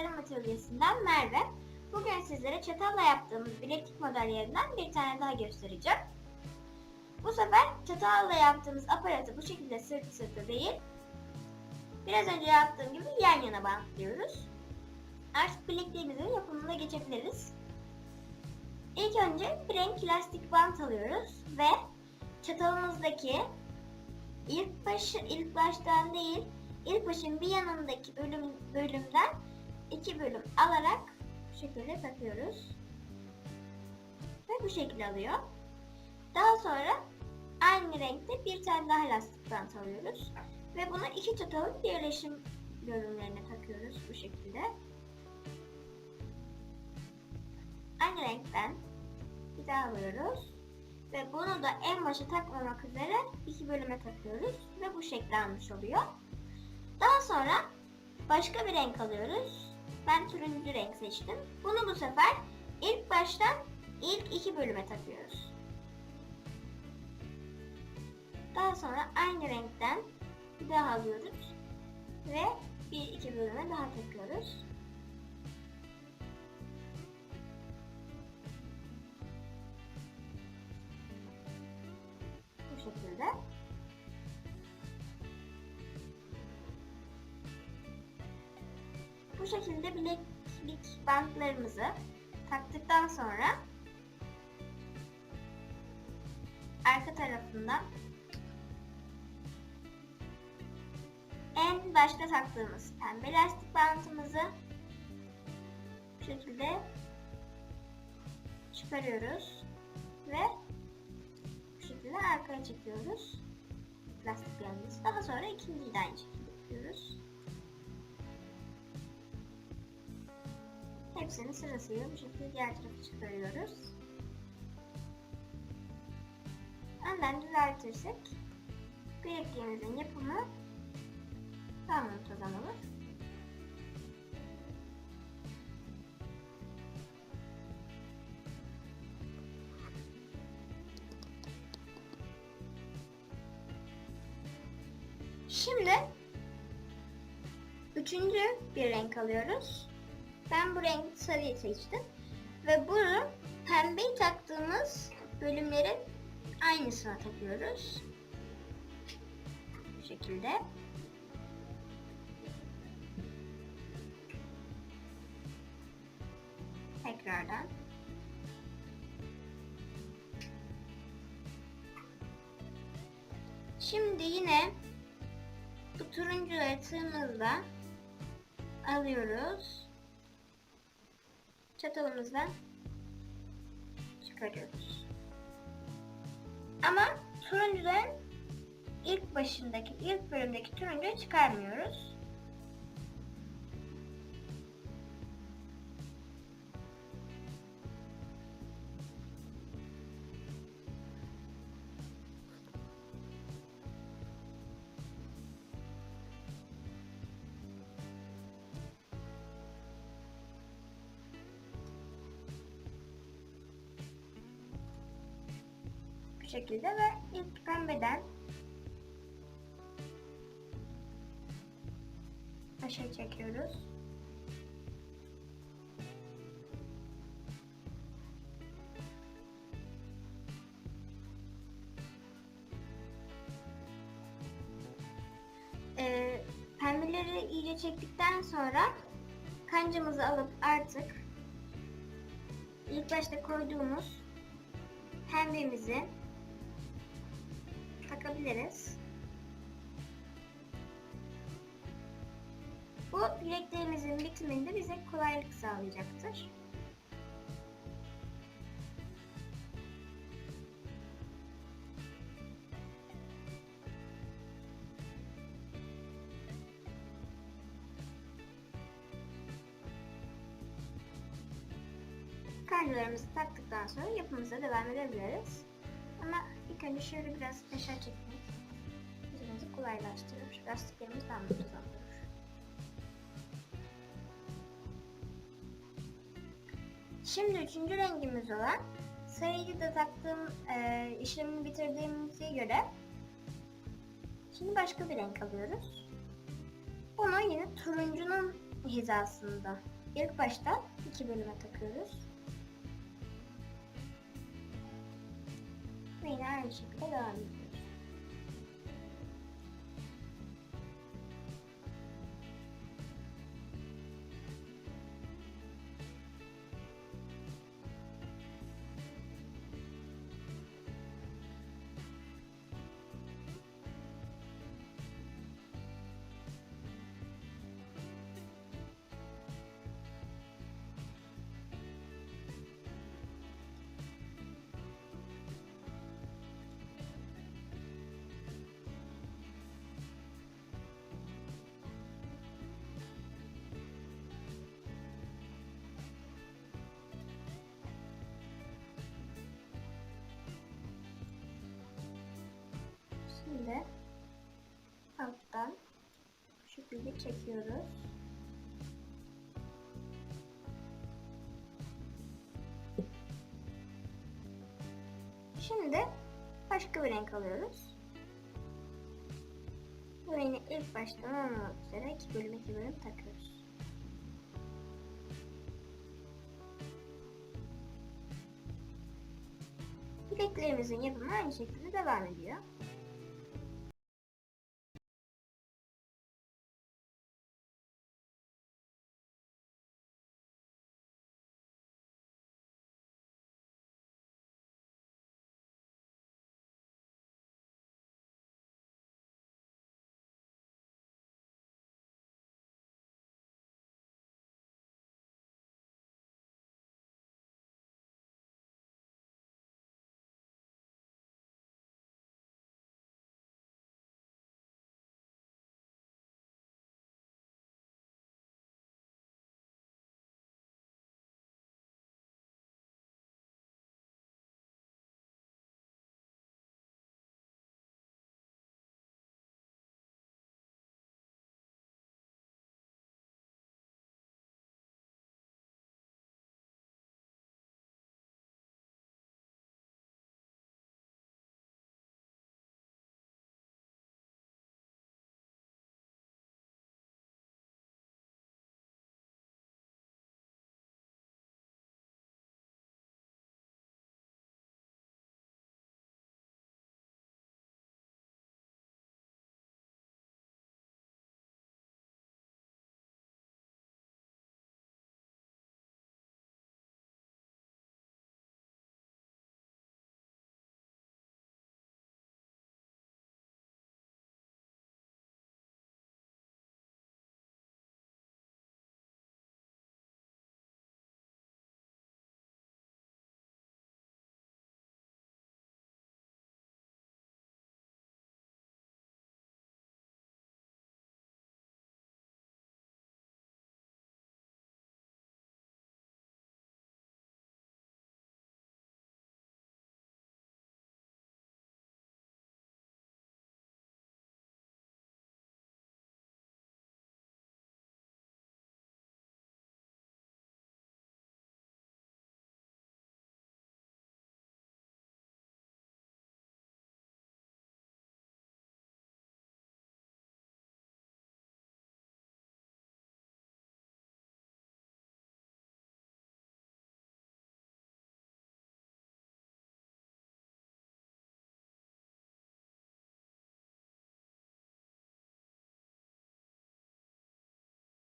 Tasarım Atölyesi'nden Merve. Bugün sizlere çatalla yaptığımız bileklik modellerinden bir tane daha göstereceğim. Bu sefer çatalla yaptığımız aparatı bu şekilde sırt sırta değil, biraz önce yaptığım gibi yan yana bantlıyoruz. Artık bilekliğimizin yapımına geçebiliriz. İlk önce bir renk lastik bant alıyoruz ve çatalımızdaki ilk başı ilk baştan değil ilk başın bir yanındaki bölüm bölümden iki bölüm alarak bu şekilde takıyoruz. Ve bu şekilde alıyor. Daha sonra aynı renkte bir tane daha lastik bant alıyoruz. Ve bunu iki çatalın birleşim bölümlerine takıyoruz bu şekilde. Aynı renkten bir daha alıyoruz. Ve bunu da en başa takmamak üzere iki bölüme takıyoruz. Ve bu şekilde almış oluyor. Daha sonra başka bir renk alıyoruz. Ben turuncu renk seçtim. Bunu bu sefer ilk baştan ilk iki bölüme takıyoruz. Daha sonra aynı renkten bir daha alıyoruz. Ve bir iki bölüme daha takıyoruz. Şekilde bileklik bantlarımızı taktıktan sonra arka tarafından en başta taktığımız pembe lastik bantımızı bu şekilde çıkarıyoruz ve bu şekilde arkaya çekiyoruz lastiklerimizi. Daha sonra ikinciyi de aynı şekilde yapıyoruz. Hepsini sırasıyla bu şekilde diğer tarafa çıkarıyoruz. Önden düzeltirsek bilekliğimizin yapımı daha muntazam olur. Şimdi üçüncü bir renk alıyoruz. Ben bu renk sarıyı seçtim. Ve bunu pembeyi taktığımız bölümlerin aynısına takıyoruz. Bu şekilde. Tekrardan. Şimdi yine bu turuncuları tığımızla alıyoruz çatalımızdan çıkarıyoruz. Ama turuncuların ilk başındaki, ilk bölümdeki turuncuyu çıkarmıyoruz. Şekilde ve ilk pembeden aşağı çekiyoruz. Ee, pembeleri iyice çektikten sonra kancamızı alıp artık ilk başta koyduğumuz pembemizi takabiliriz. Bu bileklerimizin bitiminde bize kolaylık sağlayacaktır. Kancalarımızı taktıktan sonra yapımıza devam edebiliriz. İlk önce şöyle biraz aşağı çekmek işimizi kolaylaştırır. Lastiklerimiz daha muntazam durur. Şimdi üçüncü rengimiz olan sarıyı da taktığım e, işlemini bitirdiğimize göre şimdi başka bir renk alıyoruz. Bunu yine turuncunun hizasında ilk baştan iki bölüme takıyoruz. Ve yine aynı şekilde devam şekilde çekiyoruz. Şimdi başka bir renk alıyoruz. Ve yine ilk baştan olmak üzere iki bölüm iki bölüm takıyoruz. Bileklerimizin yapımı aynı şekilde devam ediyor.